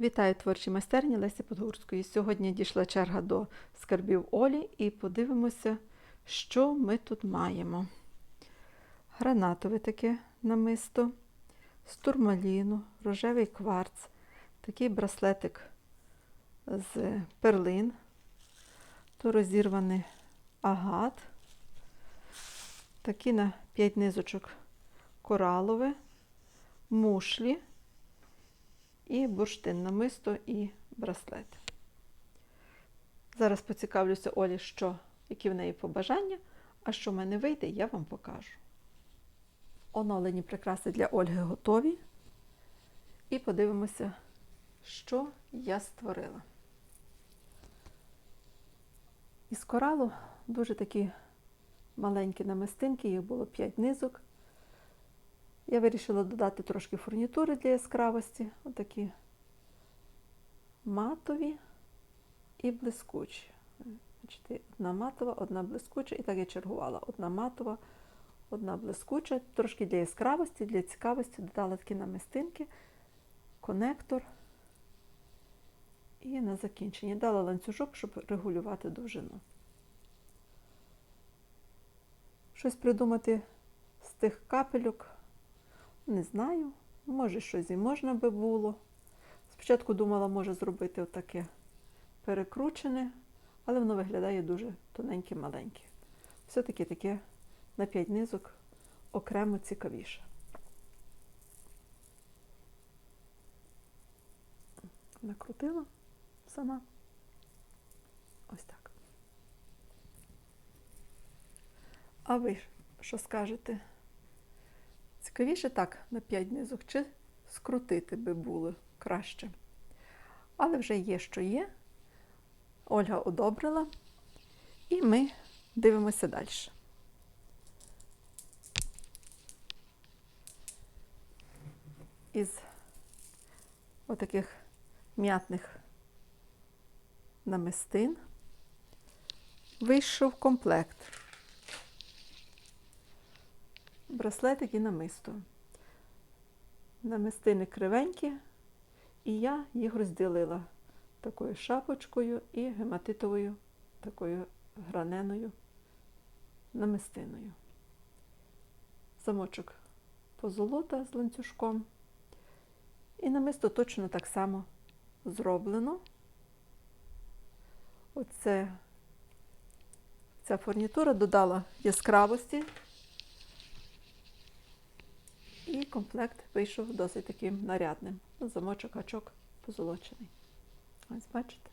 Вітаю творчі майстерні Лесі Подгурської. Сьогодні дійшла черга до скарбів Олі і подивимося, що ми тут маємо. Гранатове таке намисто, з турмаліну, рожевий кварц, такий браслетик з перлин, то розірваний агат, такі на 5 низочок коралове, мушлі і бурштин намисто і браслет. Зараз поцікавлюся Олі, що, які в неї побажання, а що в мене вийде, я вам покажу. Оновлені прикраси для Ольги готові. І подивимося, що я створила. Із коралу дуже такі маленькі намистинки, їх було 5 низок. Я вирішила додати трошки фурнітури для яскравості. Отакі матові і блискучі. Бачите, Одна матова, одна блискуча, і так я чергувала. Одна матова, одна блискуча. Трошки для яскравості, для цікавості додала такі намистинки, конектор. І на закінчення дала ланцюжок, щоб регулювати довжину. Щось придумати з тих капельок. Не знаю, може щось і можна би було. Спочатку думала, може зробити отаке перекручене, але воно виглядає дуже тоненьке-маленьке. Все-таки таке на 5 низок окремо цікавіше. Накрутила сама. Ось так. А ви що скажете? Цікавіше так на 5 низок, чи скрутити би було краще. Але вже є, що є. Ольга одобрила. І ми дивимося далі. Із отаких м'ятних намистин вийшов комплект браслетик і намисто. Намистини кривенькі, і я їх розділила такою шапочкою і гематитовою такою граненою намистиною. Замочок позолота з ланцюжком. І намисто точно так само зроблено. Оце ця фурнітура додала яскравості. І комплект вийшов досить таким нарядним. Ну, Замочок, гачок позолочений. Ось бачите.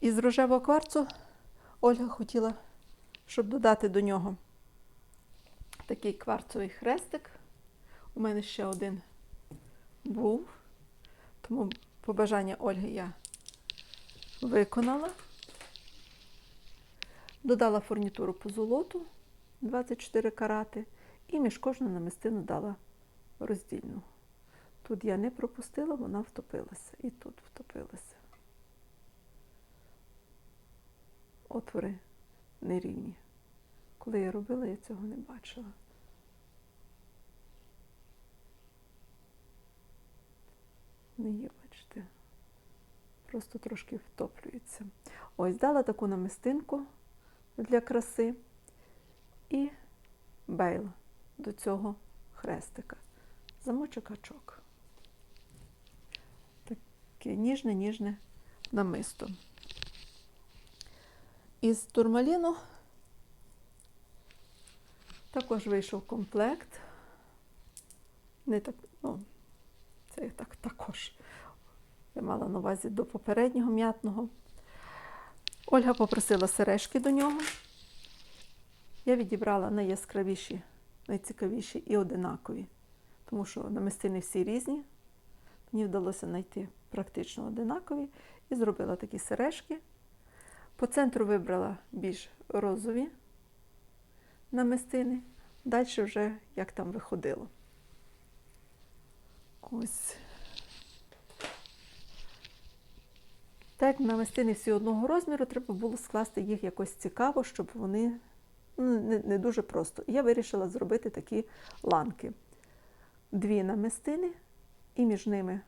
Із рожевого кварцу Ольга хотіла, щоб додати до нього такий кварцовий хрестик. У мене ще один був, тому побажання Ольги я виконала. Додала фурнітуру по золоту 24 карати і між кожну намистину дала роздільну. Тут я не пропустила, вона втопилася. І тут втопилася. Отвори нерівні. Коли я робила, я цього не бачила. Не є, бачите, просто трошки втоплюється. Ось дала таку намистинку для краси і бейл до цього хрестика. Замочок гачок. Таке ніжне-ніжне намисто. Із турмаліну також вийшов комплект. Не так, ну, це так також. Я мала на увазі до попереднього м'ятного. Ольга попросила сережки до нього. Я відібрала найяскравіші, найцікавіші і одинакові, тому що намистини всі різні. Мені вдалося знайти практично одинакові і зробила такі сережки. По центру вибрала більш розові намистини, далі вже як там виходило. Ось. Так як намистини всі одного розміру, треба було скласти їх якось цікаво, щоб вони ну, не, не дуже просто. Я вирішила зробити такі ланки. дві намистини, і між ними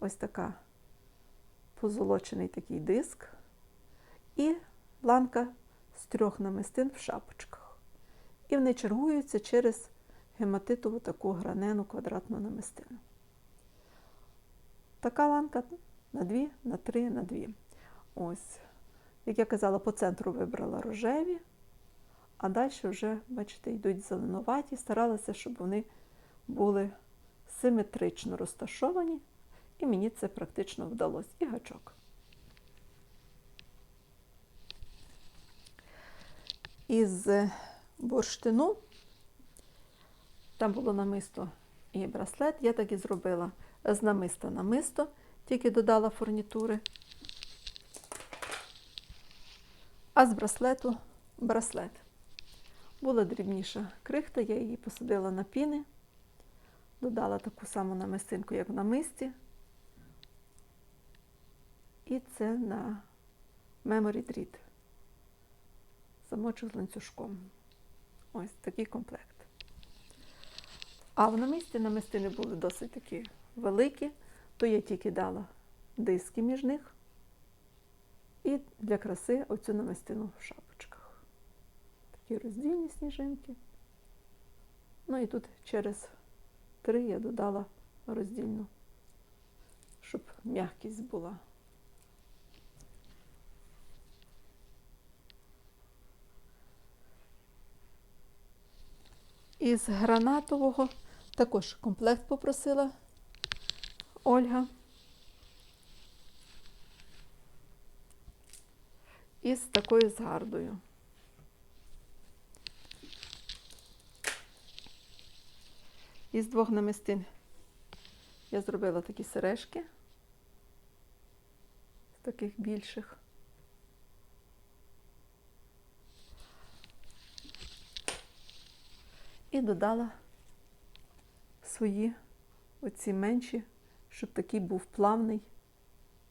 ось така позолочений такий диск, і ланка з трьох намистин в шапочках. І вони чергуються через гематитову таку гранену квадратну намистину. Така ланка на дві, на три, на дві. Ось. Як я казала, по центру вибрала рожеві, а далі вже, бачите, йдуть зеленуваті. Старалася, щоб вони були симетрично розташовані, і мені це практично вдалося. І гачок. Із бурштину, там було намисто і браслет, я так і зробила з намиста намисто, тільки додала фурнітури, а з браслету браслет. Була дрібніша крихта, я її посадила на піни, додала таку саму намистинку, як в намисті. І це на Memory Treat. Замочок з ланцюжком. Ось такий комплект. А в намисті намистини були досить такі великі, то я тільки дала диски між них і для краси оцю намистину в шапочках. Такі роздільні сніжинки. Ну і тут через три я додала роздільну, щоб м'якість була. Із гранатового також комплект попросила Ольга. І з такою згардою. Із двох намистин я зробила такі сережки, з таких більших. І додала свої оці менші, щоб такий був плавний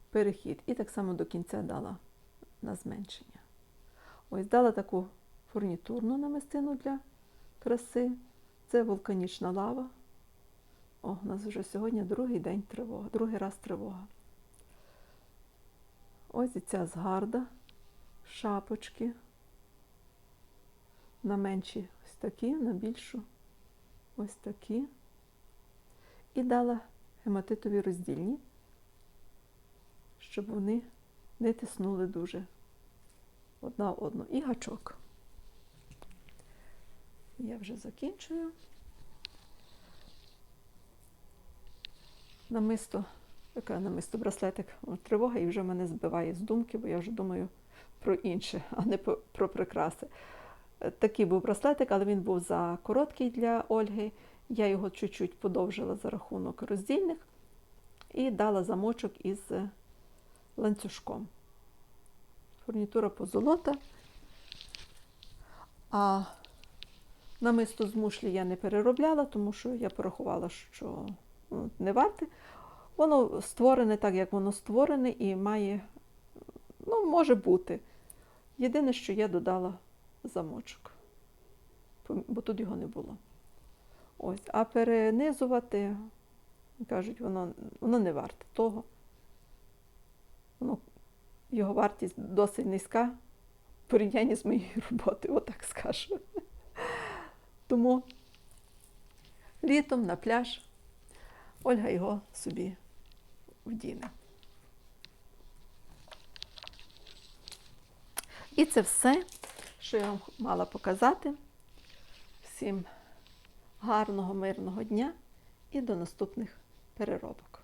перехід. І так само до кінця дала на зменшення. Ось дала таку фурнітурну намистину для краси. Це вулканічна лава. О, у нас вже сьогодні другий день тривога, другий раз тривога. Ось і ця згарда, шапочки. На менші ось такі, на більшу ось такі. І дала гематитові роздільні, щоб вони не тиснули дуже одна в одну. І гачок. Я вже закінчую. Намисто, яке намисто браслетик, тривога і вже мене збиває з думки, бо я вже думаю про інше, а не про, прикраси. Е, Такий був браслетик, але він був за короткий для Ольги. Я його чуть-чуть подовжила за рахунок роздільних і дала замочок із ланцюжком. Фурнітура позолота. А намисто з мушлі я не переробляла, тому що я порахувала, що ну, не варте. Воно створене так, як воно створене, і має, ну, може бути. Єдине, що я додала замочок, бо тут його не було. Ось, а перенизувати, кажуть, воно, воно не варте того. Воно, його вартість досить низька в порівнянні з моєю роботою, отак скажу. Тому літом на пляж Ольга його собі вдіне. І це все, що я вам мала показати. Всім гарного, мирного дня і до наступних переробок.